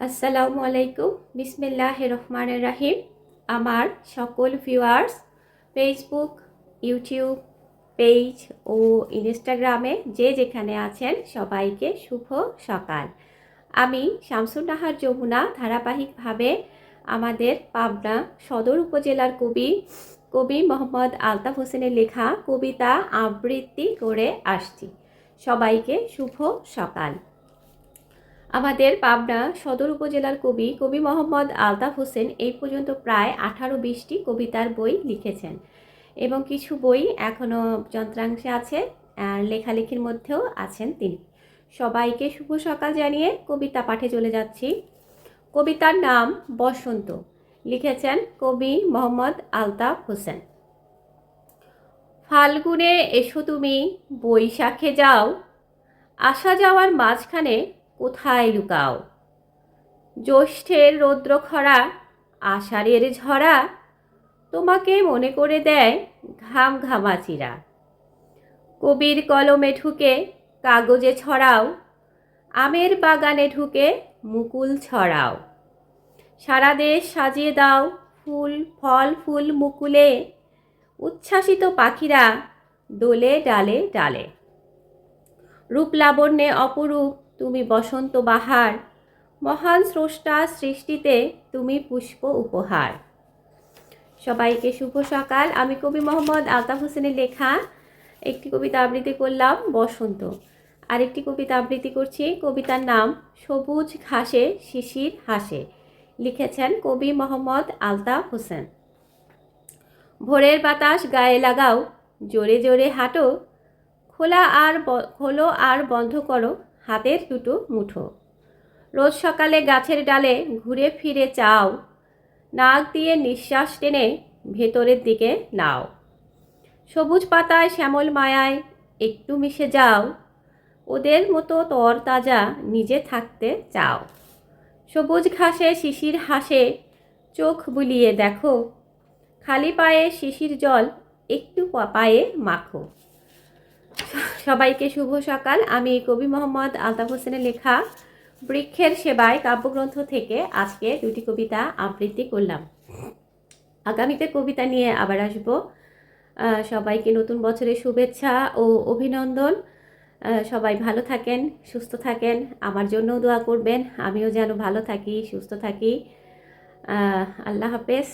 আসসালামু আলাইকুম বিসমিল্লাহ রহমান রাহিম আমার সকল ভিউয়ার্স ফেসবুক ইউটিউব পেজ ও ইনস্টাগ্রামে যে যেখানে আছেন, সবাইকে শুভ সকাল। আমি শামসুন নাহার যমুনা, ধারাবাহিকভাবে আমাদের পাবনা সদর উপজেলার কবি কবি মোহাম্মদ আলতাফ হোসেনের লেখা কবিতা আবৃত্তি করে আসছি। সবাইকে শুভ সকাল। আমাদের পাবনা সদর উপজেলার কবি কবি মোহাম্মদ আলতাফ হোসেন এই পর্যন্ত প্রায় আঠারো বিশটি কবিতার বই লিখেছেন এবং কিছু বই এখনও যন্ত্রাংশে আছে, আর লেখালেখির মধ্যেও আছেন তিনি। সবাইকে শুভ সকাল জানিয়ে কবিতা পাঠে চলে যাচ্ছি। কবিতার নাম বসন্ত। লিখেছেন কবি মোহাম্মদ আলতাফ হোসেন। ফাল্গুনে এসো তুমি, বৈশাখে যাও। আসা যাওয়ার মাঝখানে কোথায় লুকাও? জ্যৈষ্ঠের রৌদ্র খরা আষাঢ়ের ঝরা, তোমাকে মনে করে দেয় ঘাম ঘামাচিরা কবির কলমে ঢুকে কাগজে ছড়াও, আমের বাগানে ঢুকে মুকুল ছড়াও। সারা দেশ সাজিয়ে দাও ফুল, ফল, ফুল মুকুলে, উচ্ছ্বাসিত পাখিরা দোলে ডালে ডালে। রূপ লাবণ্যে অপরূপ তুমি বসন্ত বাহার। মহান স্রষ্টা সৃষ্টিতে তুমি পুষ্প উপহার। সবাইকে শুভ সকাল। আমি কবি মোহাম্মদ আলতাফ হোসেনের লেখা একটি কবিতা আবৃত্তি করলাম, বসন্ত। আরেকটি কবিতা আবৃত্তি করছি, কবিতার নাম সবুজ ঘাসে শিশির হাসে। লিখেছেন কবি মোহাম্মদ আলতাফ হোসেন। ভোরের বাতাস গায়ে লাগাও, জোরে জোরে হাঁটো। খোলা আর খোলো আর বন্ধ করো। হাতের দুটো মুঠো। রোজ সকালে গাছের ডালে ঘুরে ফিরে চাও। নাক দিয়ে নিঃশ্বাস টেনে ভেতরের দিকে নাও। সবুজ পাতায় শ্যামল মায়ায় একটু মিশে যাও। ওদের মতো তর তাজা নিজে থাকতে চাও। সবুজ ঘাসে শিশির হাসে চোখ বুলিয়ে দেখো। খালি পায়ে শিশির জল একটু পায়ে মাখো। সবাইকে শুভ সকাল। আমি কবি মোহাম্মদ আলতাফ হোসেনের লেখা বৃক্ষের সেবায় কাব্যগ্রন্থ থেকে আজকে দুটি কবিতা আবৃত্তি করলাম। আগামীতে কবিতা নিয়ে আবার আসব। সবাইকে নতুন বছরের শুভেচ্ছা ও অভিনন্দন। সবাই ভালো থাকেন, সুস্থ থাকেন। আমার জন্যও দোয়া করবেন। আমিও যেন ভালো থাকি, সুস্থ থাকি। আল্লাহ হাফেজ।